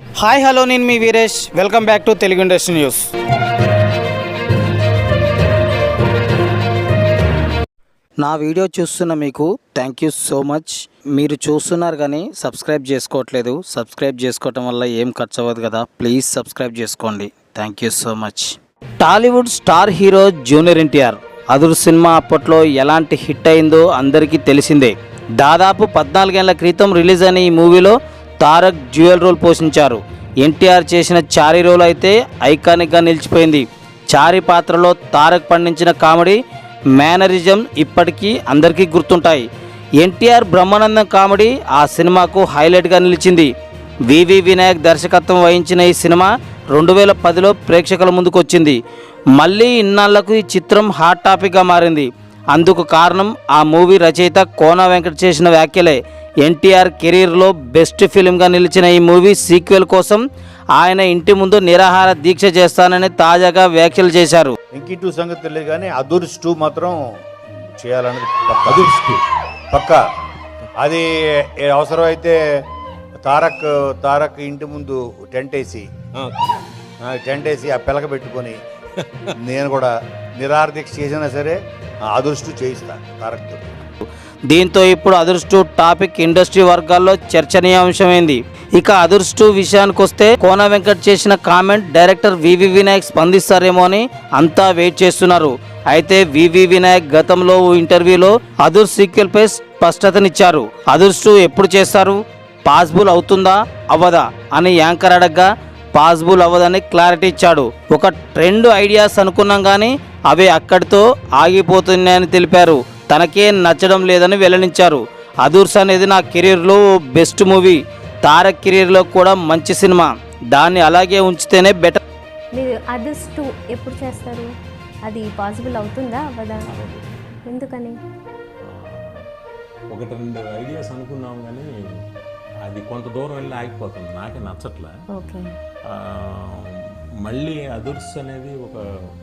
Hi hello నేను మీ Veeresh. Welcome back to Telugu industry news. నా video చూస్తున్న మీకు థ్యాంక్ యూ సో మచ్ మీరు చూస్తున్నారు కానీ సబ్స్క్రైబ్ చేసుకోవట్లేదు. సబ్స్క్రైబ్ చేసుకోవటం వల్ల ఏం ఖర్చు అవ్వదు కదా. ప్లీజ్ సబ్స్క్రైబ్ చేసుకోండి. Thank you so much Tollywood star hero junior NTR Adhurs cinema అప్పట్లో ఎలాంటి హిట్ అయిందో అందరికీ తెలిసిందే. దాదాపు పద్నాలుగేళ్ళ క్రితం రిలీజ్ అయిన ఈ మూవీలో తారక్ జ్యువెల్ రోల్ పోషించారు. ఎన్టీఆర్ చేసిన చారీ రోల్ అయితే ఐకానిక్గా నిలిచిపోయింది. చారీ పాత్రలో తారక్ పండించిన కామెడీ మేనరిజం ఇప్పటికీ అందరికీ గుర్తుంటాయి. ఎన్టీఆర్ బ్రహ్మానందం కామెడీ ఆ సినిమాకు హైలైట్గా నిలిచింది. వివి వినాయక్ దర్శకత్వం వహించిన ఈ సినిమా రెండు వేల పదిలో ప్రేక్షకుల ముందుకు వచ్చింది మళ్ళీ ఇన్నాళ్ళకు ఈ చిత్రం హాట్ టాపిక్గా మారింది. అందుకు కారణం ఆ మూవీ రచయిత కోన వెంకట చేసిన వ్యాఖ్యలే. ఎన్టీఆర్ కెరీర్లో బెస్ట్ ఫిలింగా నిలిచిన ఈ మూవీ సీక్వెల్ కోసం ఆయన ఇంటి ముందు నిరాహార దీక్ష చేస్తానని తాజాగా వ్యాఖ్యలు చేశారు. వెంకీ టూ సంగతి తెలియదు కానీ అదుర్స్ టూ మాత్రం చేయాలన్నది అదుర్స్ టూ పక్క. అది ఏ అవసరమైతే తారక్ తారక్ ఇంటి ముందు టెంట్ వేసి ఆ, టెంట్ వేసి ఆ పిలక పెట్టుకొని నేను కూడా నిరాహార దీక్ష చేసినా సరే ఆ అదుర్స్ కరెక్ట్. దీంతో ఇప్పుడు అదృష్టు టాపిక్ ఇండస్ట్రీ వర్గాల్లో చర్చనీయాంశమైంది. ఇక అదృష్టు విషయానికి వస్తే కోన వెంకట్ చేసిన comment director V V Vinayak స్పందిస్తారేమో అని అంతా వెయిట్ చేస్తున్నారు. అయితే వివి వినాయక్ గతంలో ఓ ఇంటర్వ్యూలో అదుర్ సీక్వెల్ పై స్పష్టతనిచ్చారు. అదృష్టు ఎప్పుడు చేస్తారు? పాసిబుల్ అవుతుందా? అవ్వదా? అని యాంకర్ అడగ్గా పాసిబుల్ అవ్వదని క్లారిటీ ఇచ్చాడు. ఒక ట్రెండ్ ఐడియాస్ అనుకున్నాం కానీ అవి అక్కడితో ఆగిపోతున్నాయని తెలిపారు. తనకే నచ్చడం లేదని వెల్లడించారు. అదూర్స్ అనేది నా కెరీర్లో బెస్ట్ మూవీ. తారక్ కెరీర్లో కూడా మంచి సినిమా. దాన్ని అలాగే ఉంచితేనే బెటర్. మీరు అదర్స్ టూ ఎప్పుడు చేస్తారు? అది పాసిబుల్ అవుతుందా? అవ్వదా ఎందుకని? ఒకటి రెండు ఐడియాస్ అనుకున్నాం కానీ అది కొంత దూరం వెళ్ళి ఆగిపోతుంది. నాకే నచ్చట్లే. ఓకే. ఆ, మళ్ళీ అదుర్స్ అనేది ఒక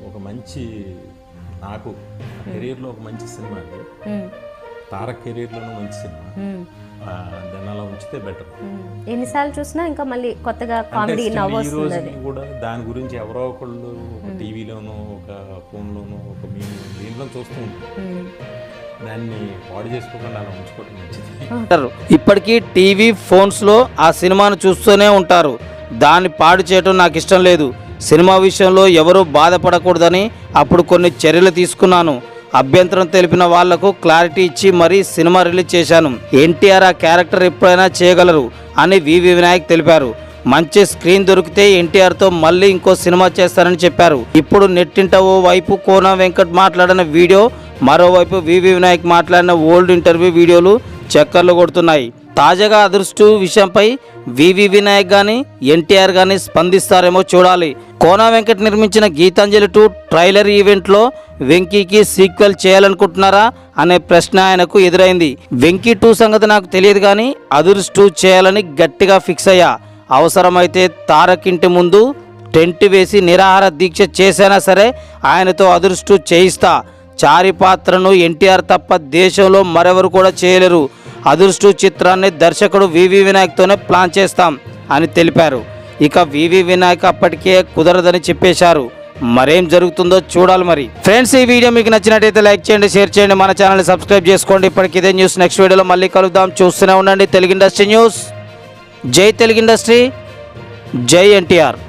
ఒక మంచి నాకు కెరీర్లో ఒక మంచి సినిమా అది. తారక్ కెరీర్లోనూ మంచి సినిమా. ఆ, దాన్ని అలా ఉంచితే బెటర్. ఎన్నిసార్లు చూసినా ఇంకా మళ్ళీ కొత్తగా కామెడీ వస్తుంది కూడా దాని గురించి ఎవరో ఒకళ్ళు ఒక టీవీలోనూ ఒక ఫోన్లోనూ ఒక మీ దీంట్లో చూస్తూ ఉంటాం మ్మ్. దాన్ని పాడు చేసుకోకుండా అలా ఉంచుకోవడం మంచిది. అంటారు ఇప్పటికీ టీవీ ఫోన్స్లో ఆ సినిమాను చూస్తూనే ఉంటారు. దాన్ని పాడు చేయటం నాకు ఇష్టం లేదు. సినిమా విషయంలో ఎవరూ బాధపడకూడదని అప్పుడు కొన్ని చర్యలు తీసుకున్నాను. అభ్యంతరం తెలిపిన వాళ్ళకు క్లారిటీ ఇచ్చి మరీ సినిమా రిలీజ్ చేశాను. ఎన్టీఆర్ ఆ క్యారెక్టర్ ఎప్పుడైనా చేయగలరు అని వివి వినాయక్ తెలిపారు. మంచి స్క్రీన్ దొరికితే ఎన్టీఆర్తో మళ్ళీ ఇంకో సినిమా చేస్తారని చెప్పారు. ఇప్పుడు నెట్టింట ఓ వైపు కోన వెంకట్ మాట్లాడిన వీడియో మరోవైపు వివి వినాయక్ మాట్లాడిన ఓల్డ్ ఇంటర్వ్యూ వీడియోలు చక్కర్లు కొడుతున్నాయి. తాజాగా అదృష్టు విషయంపై వివి వినాయక్ కానీ ఎన్టీఆర్ కానీ స్పందిస్తారేమో చూడాలి. కోనా వెంకట్ నిర్మించిన గీతాంజలి టూ ట్రైలర్ ఈవెంట్లో వెంకీకి సీక్వెల్ చేయాలనుకుంటున్నారా అనే ప్రశ్న ఆయనకు ఎదురైంది. వెంకీ టూ సంగతి నాకు తెలియదు కానీ అదృష్టు చేయాలని గట్టిగా ఫిక్స్ అయ్యా. అవసరమైతే తారక్ ఇంటి ముందు టెంట్ వేసి నిరాహార దీక్ష చేసినా సరే ఆయనతో అదృష్టు చేయిస్తా. చారి పాత్రను ఎన్టీఆర్ తప్ప దేశంలో మరెవరు కూడా చేయలేరు. అదృష్టు చిత్రాన్ని దర్శకుడు వివి వినాయక్తోనే ప్లాన్ చేస్తాం అని తెలిపారు. ఇక వివి వినాయక్ అప్పటికే కుదరదని చెప్పేశారు. మరేం జరుగుతుందో చూడాలి మరి. ఫ్రెండ్స్ ఈ వీడియో మీకు నచ్చినట్టయితే లైక్ చేయండి షేర్ చేయండి మన ఛానల్ని సబ్స్క్రైబ్ చేసుకోండి. ఇప్పటికి ఇదే న్యూస్. నెక్స్ట్ వీడియోలో మళ్ళీ కలుద్దాం. చూస్తూనే ఉండండి. Telugu industry news. జై తెలుగు ఇండస్ట్రీ. జై ఎన్టీఆర్.